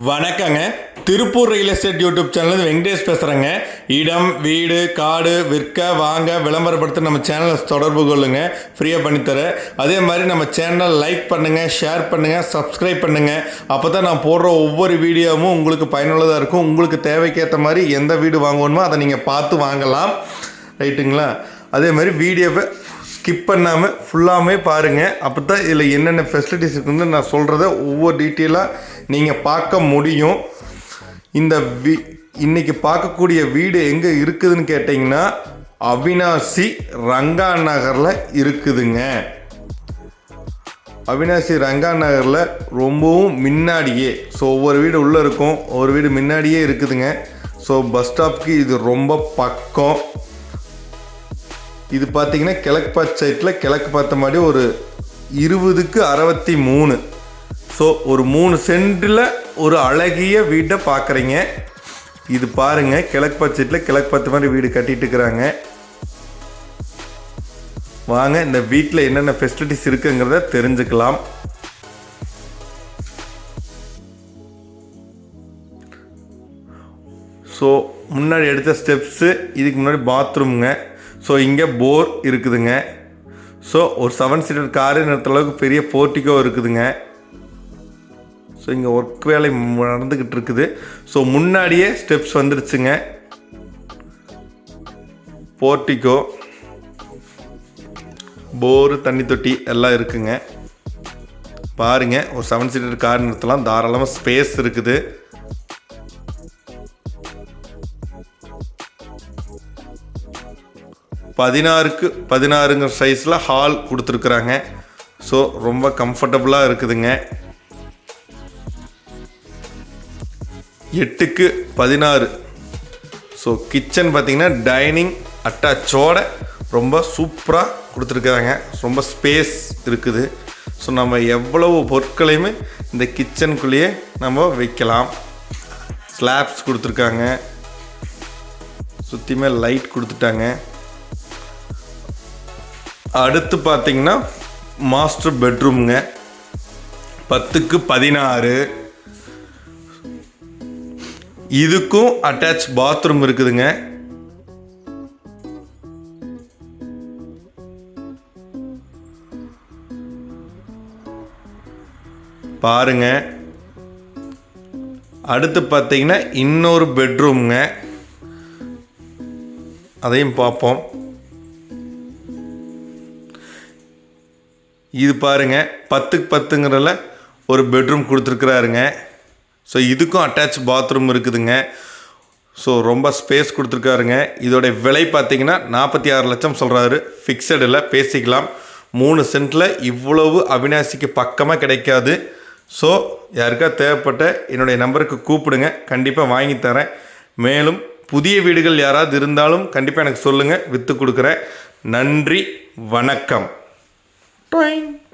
வணக்கங்க. Tiruppur real estate YouTube channel Venkatesh பேசுகிறேங்க இடம் வீடு காடு விற்க வாங்க விளம்பரப்படுத்த நம்ம சேனலை தொடர்பு கொள்ளுங்க. ஃப்ரீயாக பண்ணித்தரேன் அதே மாதிரி நம்ம சேனலை லைக் பண்ணுங்கள் ஷேர் பண்ணுங்கள் சப்ஸ்கிரைப் பண்ணுங்கள் அப்போ தான் நான் போடுற ஒவ்வொரு வீடியோவும் உங்களுக்கு பயனுள்ளதாக இருக்கும். உங்களுக்கு தேவைக்கேற்ற மாதிரி எந்த வீடு வாங்கணுமோ அதை நீங்கள் பார்த்து வாங்கலாம். ரைட்டுங்களா அதே மாதிரி வீடியோவை ஸ்கிப் பண்ணாமல் ஃபுல்லாமே பாருங்கள் அப்போ தான் இதில் என்னென்ன ஃபெசிலிட்டிஸ் இருக்குன்னு நான் சொல்கிறத ஒவ்வொரு டீட்டெயிலாக நீங்கள் பார்க்க முடியும். இந்த வீ இன்னைக்கு பார்க்கக்கூடிய வீடு எங்கே இருக்குதுன்னு கேட்டிங்கன்னா அவினாசி ரங்கா நகரில் இருக்குதுங்க. அவினாசி ரங்கா நகரில் ரொம்பவும் முன்னாடியே. ஸோ ஒவ்வொரு வீடு உள்ளே இருக்கும். ஒவ்வொரு வீடு முன்னாடியே இருக்குதுங்க. ஸோ பஸ் ஸ்டாப்க்கு இது ரொம்ப பக்கம். இது பார்த்தீங்கன்னா கிழக்கு பார்த்த சைட்டில் கிழக்கு பார்த்த மாதிரி ஒரு இருபதுக்கு அறுபத்தி மூணு. ஸோ ஒரு மூணு சென்டில் ஒரு அழகிய வீட்டை பார்க்குறீங்க இது பாருங்கள் கிழக்கு பார்த்த சைட்டில் கிழக்கு பார்த்த மாதிரி வீடு கட்டிட்டு இருக்கிறாங்க. வாங்க இந்த வீட்டில் என்னென்ன ஃபெசிலிட்டிஸ் இருக்குங்கிறத தெரிஞ்சுக்கலாம். ஸோ முன்னாடி எடுத்த ஸ்டெப்ஸு இதுக்கு முன்னாடி பாத்ரூமுங்க ஸோ இங்கே போர் இருக்குதுங்க. ஸோ ஒரு செவன் சீட்டர் காரு நிறுத்துற அளவுக்கு பெரிய போர்ட்டிக்கோ இருக்குதுங்க. ஸோ இங்கே ஒர்க் வேலை நடந்துக்கிட்டு இருக்குது. ஸோ முன்னாடியே ஸ்டெப்ஸ் வந்துடுச்சுங்க போர்ட்டிக்கோ போரு தண்ணி தொட்டி எல்லாம் இருக்குங்க. பாருங்க ஒரு செவன் சீட்டர் கார் நிறுத்தலாம் தாராளமாக ஸ்பேஸ் இருக்குது. பதினாறுக்கு பதினாறுங்கிற சைஸில் ஹால் கொடுத்துருக்குறாங்க. ஸோ ரொம்ப கம்ஃபர்டபுளாக இருக்குதுங்க. எட்டுக்கு பதினாறு. ஸோ கிச்சன் பார்த்திங்கன்னா டைனிங் அட்டாச்சோட ரொம்ப சூப்பராக கொடுத்துருக்குறாங்க. ரொம்ப ஸ்பேஸ் இருக்குது. ஸோ நம்ம எவ்வளவு பொருட்களையுமே இந்த கிச்சனுக்குள்ளேயே நம்ம வைக்கலாம். ஸ்லாப்ஸ் கொடுத்துருக்காங்க. சுற்றியுமே லைட் கொடுத்துட்டாங்க. அடுத்து பார்த்தீங்கன்னா மாஸ்டர் பெட்ரூம்ங்க பத்துக்கு பதினாறு. இதுக்கும் அட்டாச் பாத்ரூம் இருக்குதுங்க. பாருங்க. அடுத்து பார்த்தீங்கன்னா இன்னொரு பெட்ரூம்ங்க அதையும் பார்ப்போம் இது பாருங்க பத்துக்கு பத்துங்கிறல ஒரு பெட்ரூம் கொடுத்துருக்குறாருங்க. ஸோ இதுக்கும் அட்டாச் பாத்ரூம் இருக்குதுங்க. ஸோ ரொம்ப ஸ்பேஸ் கொடுத்துருக்காருங்க. இதோடைய விலை பார்த்தீங்கன்னா நாற்பத்தி ஆறு லட்சம் சொல்கிறாரு ஃபிக்ஸடில் பேசிக்கலாம். மூணு சென்ட்டில் இவ்வளவு அவினாசிக்கு பக்கமாக கிடைக்காது. ஸோ யாருக்கா தேவைப்பட்ட என்னுடைய நம்பருக்கு கூப்பிடுங்க. கண்டிப்பாக வாங்கி தரேன். மேலும் புதிய வீடுகள் யாராவது இருந்தாலும் கண்டிப்பாக எனக்கு சொல்லுங்கள் விற்று கொடுக்குறேன். நன்றி வணக்கம். Boing.